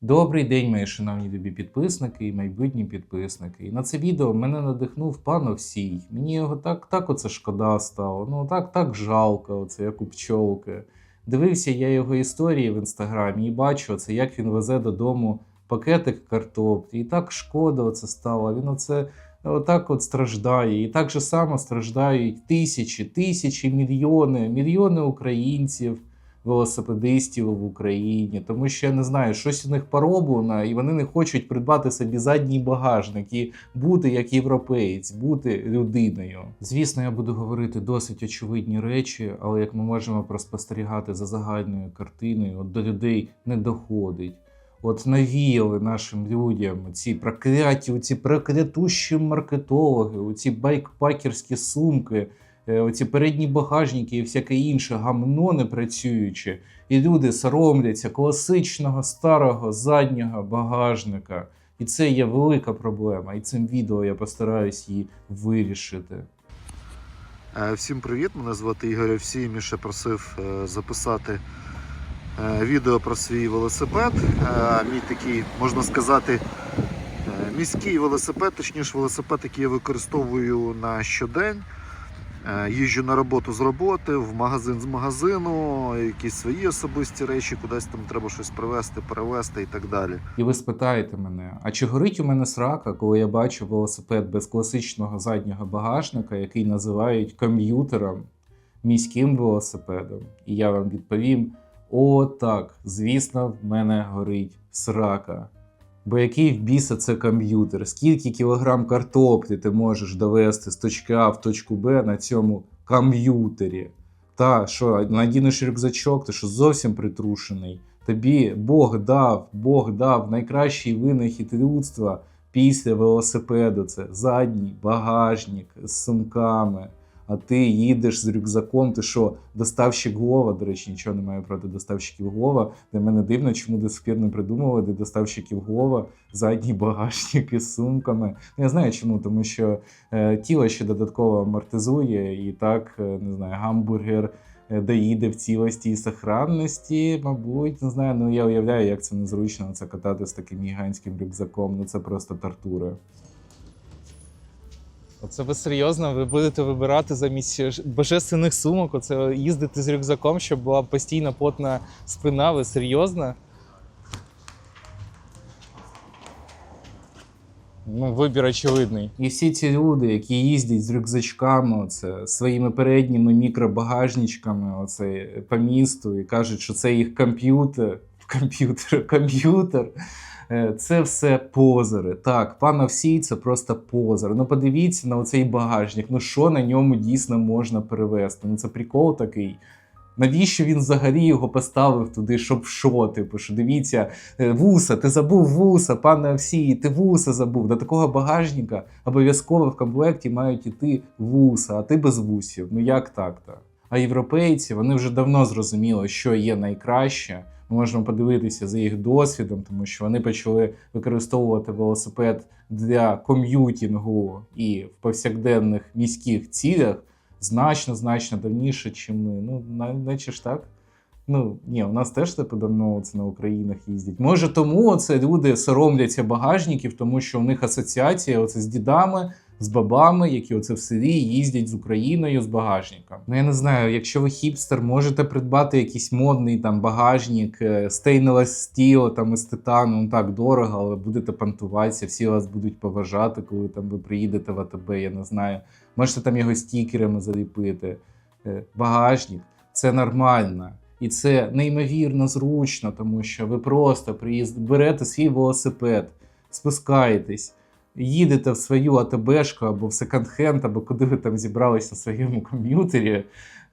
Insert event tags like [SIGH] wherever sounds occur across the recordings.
Добрий день, мої шановні любі підписники і майбутні підписники. І на це відео мене надихнув пан Овсій. Мені його так, так оце шкода стало. Ну так, так жалко, оце як у пчолки. Дивився я його історії в інстаграмі і бачу, оце, як він везе додому пакетик картоплі. І так шкода оце стало. Він оце отак от страждає. І так же само страждають тисячі, тисячі, мільйони, мільйони українців велосипедистів в Україні, тому що я не знаю, щось у них пороблено, і вони не хочуть придбати собі задній багажник і бути як європеєць, бути людиною. Звісно, я буду говорити досить очевидні речі, але як ми можемо проспостерігати за загальною картиною, от до людей не доходить. От навіяли нашим людям ці прокляті, ці проклятущі маркетологи, оці байкпакерські сумки, оці передні багажники і всяке інше гамно не працююче. І люди соромляться класичного старого заднього багажника. І це є велика проблема. І цим відео я постараюсь її вирішити. Е, Всім привіт! Мене звати Ігор Овсій. Міша просив е, записати е, відео про свій велосипед. Е, Мій такий, можна сказати, е, міський велосипед, точніше велосипед, який я використовую на щодень. Е, Їжджу на роботу з роботи, в магазин з магазину, якісь свої особисті речі, кудись там треба щось привезти, перевезти і так далі. І ви спитаєте мене, а чи горить у мене срака, коли я бачу велосипед без класичного заднього багажника, який називають комп'ютером, міським велосипедом? І я вам відповім: о, так, звісно, в мене горить срака. Бо який в біса це комп'ютер? Скільки кілограм картоплі ти можеш довести з точки А в точку Б на цьому комп'ютері? Та що, надінеш рюкзачок, ти що зовсім притрушений. Тобі Бог дав, Бог дав найкращий винахід людства після велосипеду. Це задній багажник з сумками. А ти їдеш з рюкзаком, ти що, доставщик Глова, до речі, нічого не маю проти доставщиків Глова. Для мене дивно, чому до сих пір не придумали, де доставщиків Глова, задній багажник із сумками. Ну, я знаю чому, тому що е, тіло ще додатково амортизує, і так, е, не знаю, гамбургер е, доїде в цілості і сохранності, мабуть, не знаю. Ну я уявляю, як це незручно це катати з таким гігантським рюкзаком. Ну це просто тортура. Оце ви серйозно? Ви будете вибирати замість божественних сумок, оце їздити з рюкзаком, щоб була постійна потна спина. Ви серйозно? Ну, вибір очевидний. І всі ці люди, які їздять з рюкзачками, оце, своїми передніми мікробагажничками, оце, по місту, і кажуть, що це їх комп'ютер, комп'ютер, комп'ютер. Е, Це все позори. Так, пан Овсій це просто позор. Ну подивіться на оцей багажник. Ну що на ньому дійсно можна перевезти? Ну це прикол такий. Навіщо він взагалі його поставив туди, щоб що? Типу, що дивіться, е, вуса, ти забув вуса, пане Овсій, ти вуса забув. До такого багажника обов'язково в комплекті мають іти вуса, а ти без вусів. Ну як так-то? А європейці вони вже давно зрозуміли, що є найкраще. Ми можемо подивитися за їх досвідом, тому що вони почали використовувати велосипед для ком'ютінгу і в повсякденних міських цілях значно значно давніше, ніж ми. Ну, наче ж так. Ну, ні, у нас теж типу давно це на Українах їздять. Може, тому це люди соромляться багажників, тому що у них асоціація оце з дідами, з бабами, які оце в селі їздять з Україною з багажником. Ну я не знаю, якщо ви хіпстер, можете придбати якийсь модний там багажник, е, stainless steel, там із титану, ну так дорого, але будете пантуватися, всі вас будуть поважати, коли там ви приїдете в АТБ, я не знаю. Можете там його стікерами заліпити. Е, Багажник це нормально. І це неймовірно зручно, тому що ви просто приїзд... берете свій велосипед, спускаєтесь, їдете в свою АТБшку або в секонд-хенд, або куди ви там зібрались на своєму комп'ютері,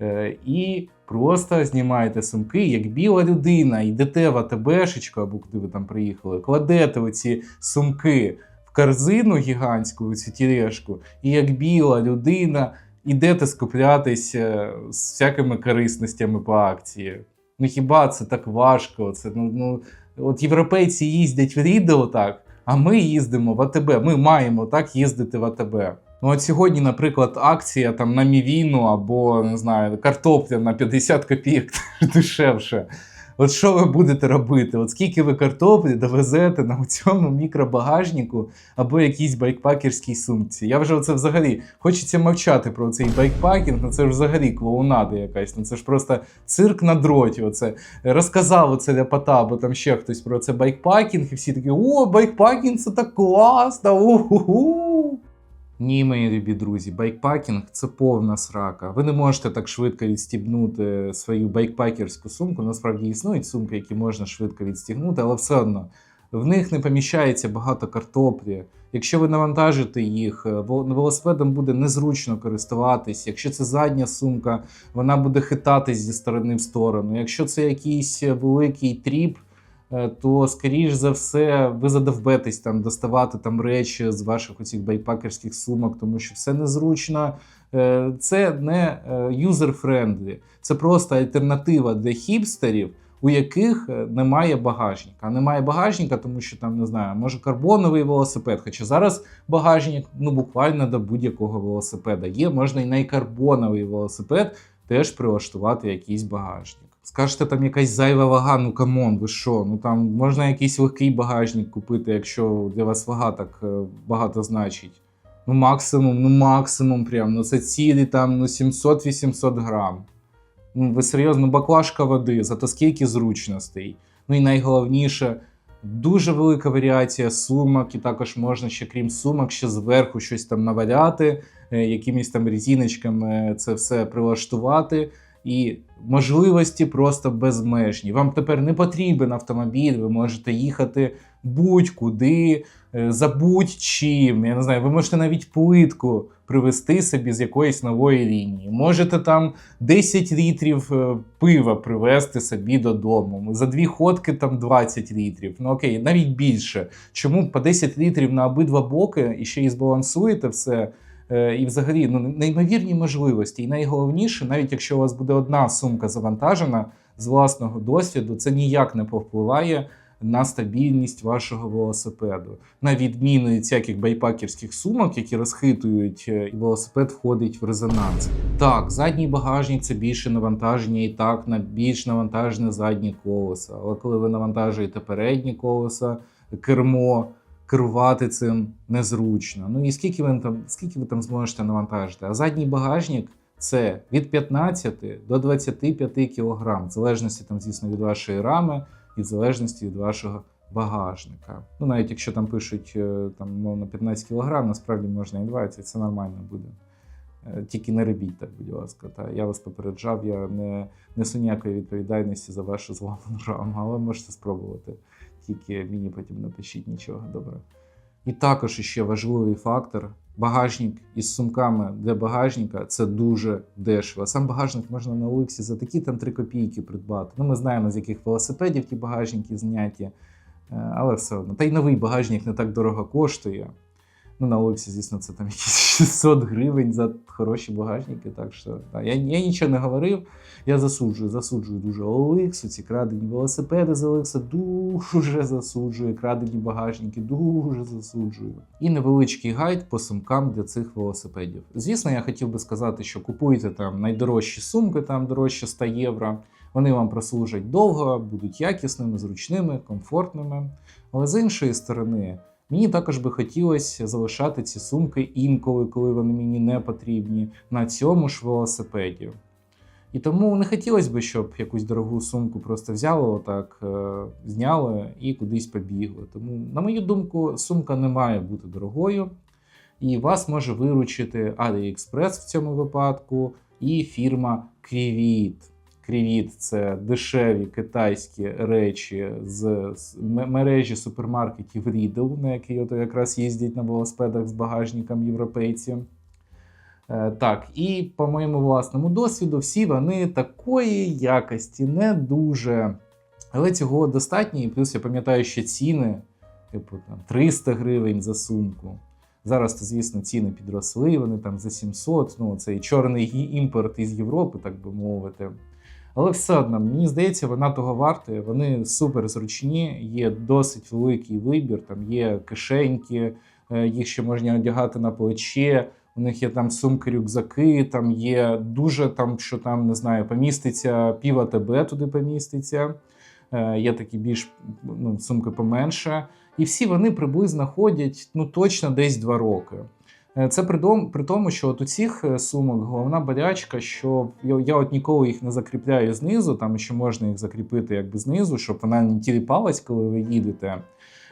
е, і просто знімаєте сумки, як біла людина, йдете в АТБшечку, або куди ви там приїхали, кладете оці сумки в корзину гігантську, цю тілешку, і як біла людина ідете скуплятися з всякими корисностями по акції. Ну хіба це так важко? Це, ну, ну, от європейці їздять в Рідо так, а ми їздимо в АТБ. Ми маємо так їздити в АТБ. Ну от сьогодні, наприклад, акція там на мівіну або не знаю, картопля на 50 копійок [LAUGHS] дешевше. От що ви будете робити? От скільки ви картоплі довезете на цьому мікробагажнику або якійсь байкпакерській сумці? Я вже оце взагалі хочеться мовчати про цей байкпакінг, ну це ж взагалі клоунада якась. Ну це ж просто цирк на дроті. Оце розказав оце ляпота, або там ще хтось про це байкпакінг, і всі такі: о, байкпакінг це так класно! у-ху-ху!» Ні, мої любі друзі, байкпакінг це повна срака. Ви не можете так швидко відстібнути свою байкпакерську сумку. Насправді існують сумки, які можна швидко відстігнути, але все одно в них не поміщається багато картоплі. Якщо ви навантажите їх, е, вел- велосипедом буде незручно користуватись. Якщо це задня сумка, вона буде хитатись зі сторони в сторону. Якщо це якийсь великий тріп, е, то скоріш за все ви задовбетесь там доставати там речі з ваших оцих байпакерських сумок, тому що все незручно. Е, Це не юзер-френдлі, це просто альтернатива для хіпстерів, у яких е, немає багажника. А немає багажника, тому що там не знаю, може карбоновий велосипед. Хоча зараз багажник ну буквально до будь-якого велосипеда є. Можна і на й карбоновий велосипед теж прилаштувати якийсь багажник. Скажете, там якась зайва вага, ну камон, ви що? Ну там можна якийсь легкий багажник купити, якщо для вас вага так е, багато значить. Ну, максимум, ну максимум прям. Ну це цілі там ну 700-800 грам. Ну, ви серйозно, баклажка води, зато скільки зручностей. Ну і найголовніше, дуже велика варіація сумок, і також можна ще, крім сумок, ще зверху щось там наваляти, е, якимись там резиночками це все прилаштувати. І можливості просто безмежні. Вам тепер не потрібен автомобіль, ви можете їхати будь-куди, е, за будь-чим. Я не знаю, ви можете навіть плитку привезти собі з якоїсь нової лінії. Можете там 10 літрів е, пива привезти собі додому. За дві ходки там 20 літрів. Ну окей, навіть більше. Чому по 10 літрів на обидва боки і ще і збалансуєте все? Е, І взагалі ну, неймовірні можливості. І найголовніше, навіть якщо у вас буде одна сумка завантажена з власного досвіду, це ніяк не повпливає на стабільність вашого велосипеду. На відміну від всяких байпакерських сумок, які розхитують, е, і велосипед входить в резонанс. Так, задній багажник це більше навантаження, і так на більш навантажене заднє колесо. Але коли ви навантажуєте переднє колесо, кермо. Керувати цим незручно. Ну і скільки ви там, скільки ви там зможете навантажити? А задній багажник це від 15 до 25 кг, в залежності там, звісно, від вашої рами і в залежності від вашого багажника. Ну, навіть якщо там пишуть е, там, мовно 15 кг, насправді можна і 20, це нормально буде. Е, Тільки не робіть так, будь ласка. Та я вас попереджав, я не несу ніякої відповідальності за вашу зламану раму, але можете спробувати. Тільки мені потім напишіть нічого добре. І також ще важливий фактор: багажник із сумками для багажника це дуже дешево. Сам багажник можна на Олексі за такі там 3 копійки придбати. Ну, ми знаємо, з яких велосипедів ті багажники зняті, е, але все одно. Та й новий багажник не так дорого коштує. Ну, на Олексі, звісно, це там якісь 600 гривень за хороші багажники. Так що да, я, я нічого не говорив. Я засуджую, засуджую дуже Олексу, ці крадені велосипеди з Олекса дуже засуджую, крадені багажники, дуже засуджую. І невеличкий гайд по сумкам для цих велосипедів. Звісно, я хотів би сказати, що купуйте там найдорожчі сумки, там дорожче 100 євро. Вони вам прослужать довго, будуть якісними, зручними, комфортними. Але з іншої сторони, Мені також би хотілося залишати ці сумки інколи, коли вони мені не потрібні, на цьому ж велосипеді. І тому не хотілося б, щоб якусь дорогу сумку просто взяли, отак, е, зняли і кудись побігли. Тому, на мою думку, сумка не має бути дорогою, і вас може виручити AliExpress в цьому випадку і фірма Крівіт. Крівіт це дешеві китайські речі з мережі супермаркетів Lidl, на які от якраз їздять на велосипедах з багажником європейці. Е, Так, і по моєму власному досвіду, всі вони такої якості не дуже. Але цього достатньо, і плюс я пам'ятаю, що ціни, типу там 300 гривень за сумку. Зараз, то, звісно, ціни підросли, вони там за 700, ну цей чорний імпорт із Європи, так би мовити. Але все одно, мені здається, вона того вартує. Вони супер зручні, є досить великий вибір, там є кишеньки, е, їх ще можна одягати на плече. У них є там сумки, рюкзаки, там є дуже там, що там не знаю, поміститься пів АТБ туди поміститься. е, є такі більш ну, сумки поменше. І всі вони приблизно ходять ну, точно десь 2 роки. Е, Це при, дом- при тому, що от у цих е, сумок головна болячка, що я, я от ніколи їх не закріпляю знизу, там ще можна їх закріпити якби знизу, щоб вона не тіліпалась, коли ви їдете.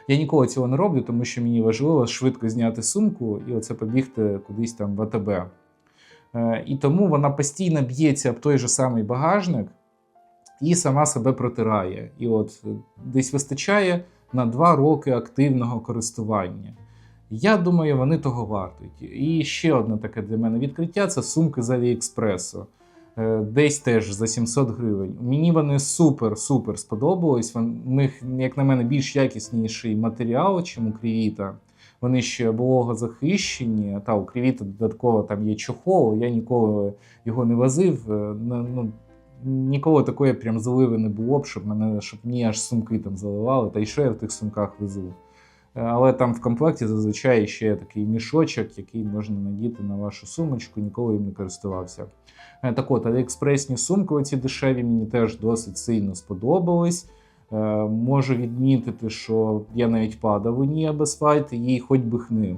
Я ніколи цього не роблю, тому що мені важливо швидко зняти сумку і оце побігти кудись там в АТБ. Е, І тому вона постійно б'ється об той же самий багажник і сама себе протирає. І от десь вистачає на 2 роки активного користування. Я думаю, вони того вартують. І ще одне таке для мене відкриття це сумки з Аліекспресу. Е, Десь теж за 700 гривень. Мені вони супер-супер сподобались. У них, як на мене, більш якісніший матеріал, ніж у Крівіта. Вони ще вологозахищені, та у Крівіта додатково там є чохол. Я ніколи його не возив. е, Ну, ніколи такої прям заливи не було б, щоб мене, щоб мені аж сумки там заливали. Та й що я в тих сумках везу. Але там в комплекті зазвичай ще є такий мішочок, який можна надіти на вашу сумочку, ніколи їм не користувався. Е, Так от, аліекспресні сумки, оці дешеві, мені теж досить сильно сподобались. Е, Можу відмітити, що я навіть падав у ній без файт, їй хоч би хни.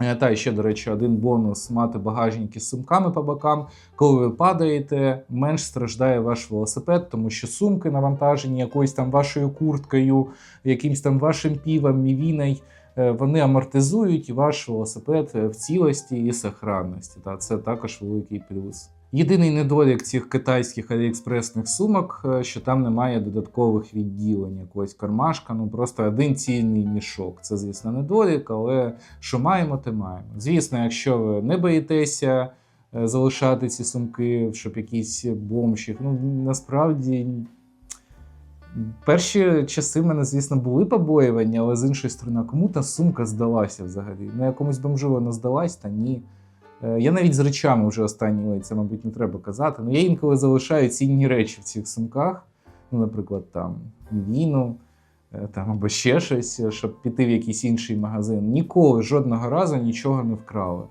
Е, Та ще, до речі, один бонус мати багажники з сумками по бокам. Коли ви падаєте, менш страждає ваш велосипед, тому що сумки навантажені якоюсь там вашою курткою, якимсь там вашим півом, мівіною, е, вони амортизують ваш велосипед е, в цілості і сохранності. Та це також великий плюс. Єдиний недолік цих китайських аліекспресних сумок, е, що там немає додаткових відділень, якогось кармашка, ну просто один цільний мішок. Це, звісно, недолік, але що маємо, те маємо. Звісно, якщо ви не боїтеся е, залишати ці сумки, щоб якісь бомжі, ну насправді. Перші часи в мене, звісно, були побоювання, але з іншої сторони, кому та сумка здалася взагалі? Ну, якомусь бомжу вона здалась, та ні. Е, Я навіть з речами вже останні, це, мабуть, не треба казати. Ну, я інколи залишаю цінні речі в цих сумках, ну, наприклад, там віну, е, там або ще щось, щоб піти в якийсь інший магазин. Ніколи жодного разу нічого не вкрали.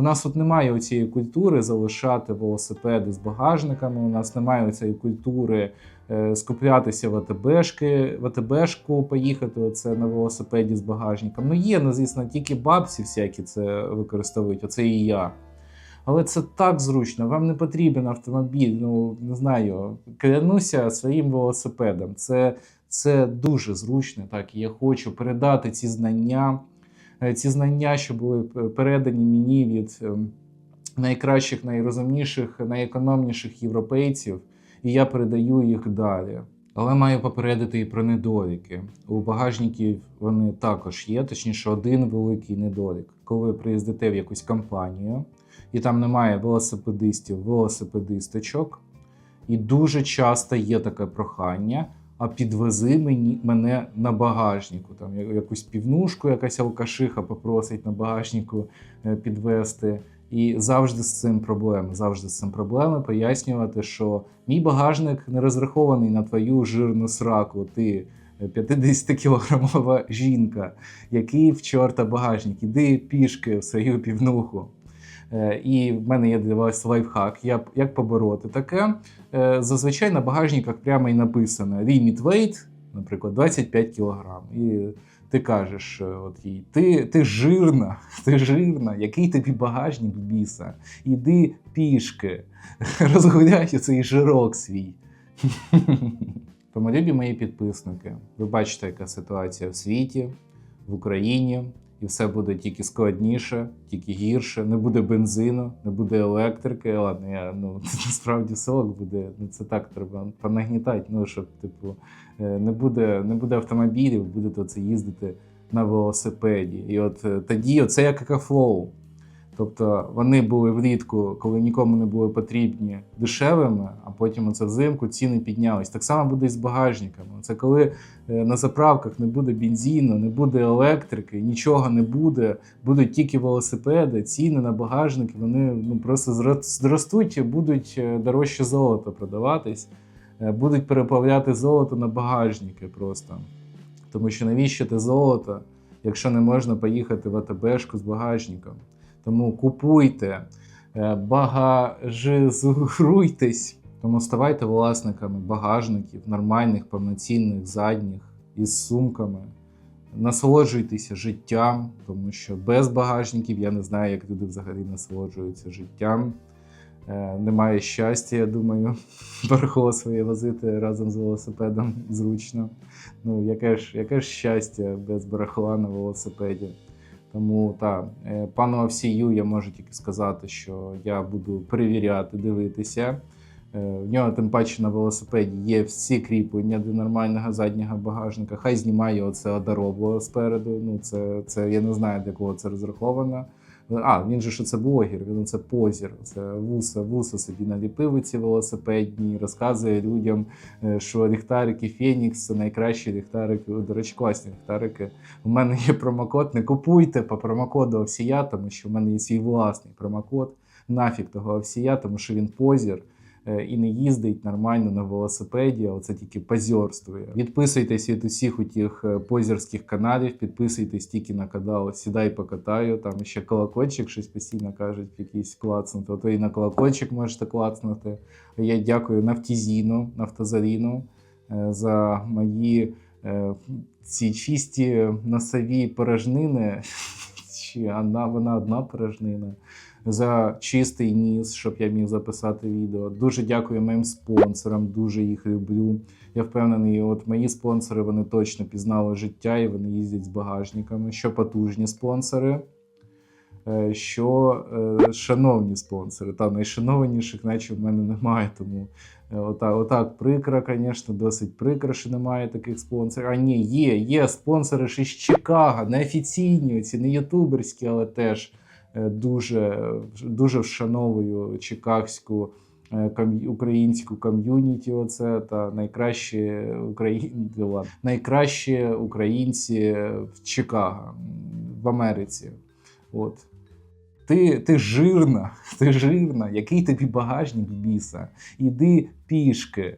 У нас тут немає цієї культури залишати велосипеди з багажниками. У нас немає цієї культури е, скуплятися в АТБшки, в АТБшку поїхати оце на велосипеді з багажником. Ну є, ну, звісно, тільки бабці всякі це використовують, оце і я. Але це так зручно, вам не потрібен автомобіль. Ну не знаю, клянуся своїм велосипедом. Це, це дуже зручно. Так, і я хочу передати ці знання, ці знання, що були передані мені від ем, найкращих, найрозумніших, найекономніших європейців, і я передаю їх далі. Але маю попередити і про недоліки. У багажників вони також є, точніше, один великий недолік. Коли ви приїздите в якусь компанію, і там немає велосипедистів, велосипедисточок, і дуже часто є таке прохання. А підвези мені мене на багажнику. Там якусь півнушку, якась алкашиха попросить на багажнику е, підвести. І завжди з цим проблеми. Завжди з цим проблеми пояснювати, що мій багажник не розрахований на твою жирну сраку. Ти 50-кілограмова жінка, який в чорта багажник, іди пішки в свою півнуху. Е, І в мене є для вас лайфхак. Як побороти таке? Е, Зазвичай на багажниках прямо і написано limit weight, наприклад, 25 кг. І ти кажеш, е, от їй, ти, ти жирна, [LAUGHS] ти жирна, який тобі багажник біса? Іди пішки, [LAUGHS] розгуляй цей жирок свій. [LAUGHS] Тому любі мої підписники, ви бачите, яка ситуація в світі, в Україні, і все буде тільки складніше, тільки гірше. Не буде бензину, не буде електрики. Ладно, я ну [LAUGHS] насправді селок буде. Ну це так треба понагнітати. Ну щоб типу е, не буде, не буде автомобілів, будете це їздити на велосипеді. І от е, тоді оце як екофлоу. Тобто вони були влітку, коли нікому не були потрібні дешевими, а потім оце взимку ціни піднялись. Так само буде і з багажниками. Це коли е, на заправках не буде бензину, не буде електрики, нічого не буде, будуть тільки велосипеди, ціни на багажники вони ну, просто зро- зростуть і будуть е, дорожче золото продаватись, е, будуть переплавляти золото на багажники просто. Тому що навіщо те золото, якщо не можна поїхати в АТБшку з багажником? Тому купуйте, е, Тому ставайте власниками багажників, нормальних, повноцінних, задніх, із сумками. Насолоджуйтеся життям, тому що без багажників я не знаю, як люди взагалі насолоджуються життям. Е, Немає щастя, я думаю, [LAUGHS] барахло своє возити разом з велосипедом зручно. Ну, яке ж, яке ж щастя без барахла на велосипеді. Тому та е, пану Овсію я можу тільки сказати, що я буду перевіряти, дивитися. Е, В нього тим паче на велосипеді є всі кріплення до нормального заднього багажника. Хай знімає оце одаробло спереду. Ну, це, це я не знаю, для кого це розраховано. А, він же що це блогер, він це позір. Це вуса, вуса собі наліпив ці велосипедні, розказує людям, е, що ліхтарики Фенікс це найкращі ліхтарики. До речі, класні ліхтарики. У мене є промокод. Не купуйте по промокоду Овсія, тому що в мене є свій власний промокод. Нафік того Овсія, тому що він позір і не їздить нормально на велосипеді, а це тільки позерствує. Відписуйтесь від усіх у тих е, позерських каналів, підписуйтесь тільки на канал Сідай покатаю. Там ще колокольчик щось постійно кажуть, якийсь клацнути. То і на колокольчик можете клацнути. Я дякую Нафтізіну, Нафтозаріну е, за мої е, ці чисті носові порожнини. [LAUGHS] Чи вона одна порожнина за чистий ніс, щоб я міг записати відео. Дуже дякую моїм спонсорам, дуже їх люблю. Я впевнений, от мої спонсори вони точно пізнали життя і вони їздять з багажниками. Що потужні спонсори, е, що е, шановні спонсори. Та найшанованіших, наче в мене немає. Тому е, отак, отак прикро, звісно, досить прикро, що немає таких спонсорів. А ні, є, є спонсори ж із Чикаго, неофіційні, ці не ютуберські, але теж дуже, дуже вшановую чикагську е, українську ком'юніті. Оце та найкращі українці, найкращі українці в Чикаго, в Америці. От. Ти, ти жирна, [LAUGHS] ти жирна, який тобі багажник біса? Іди пішки.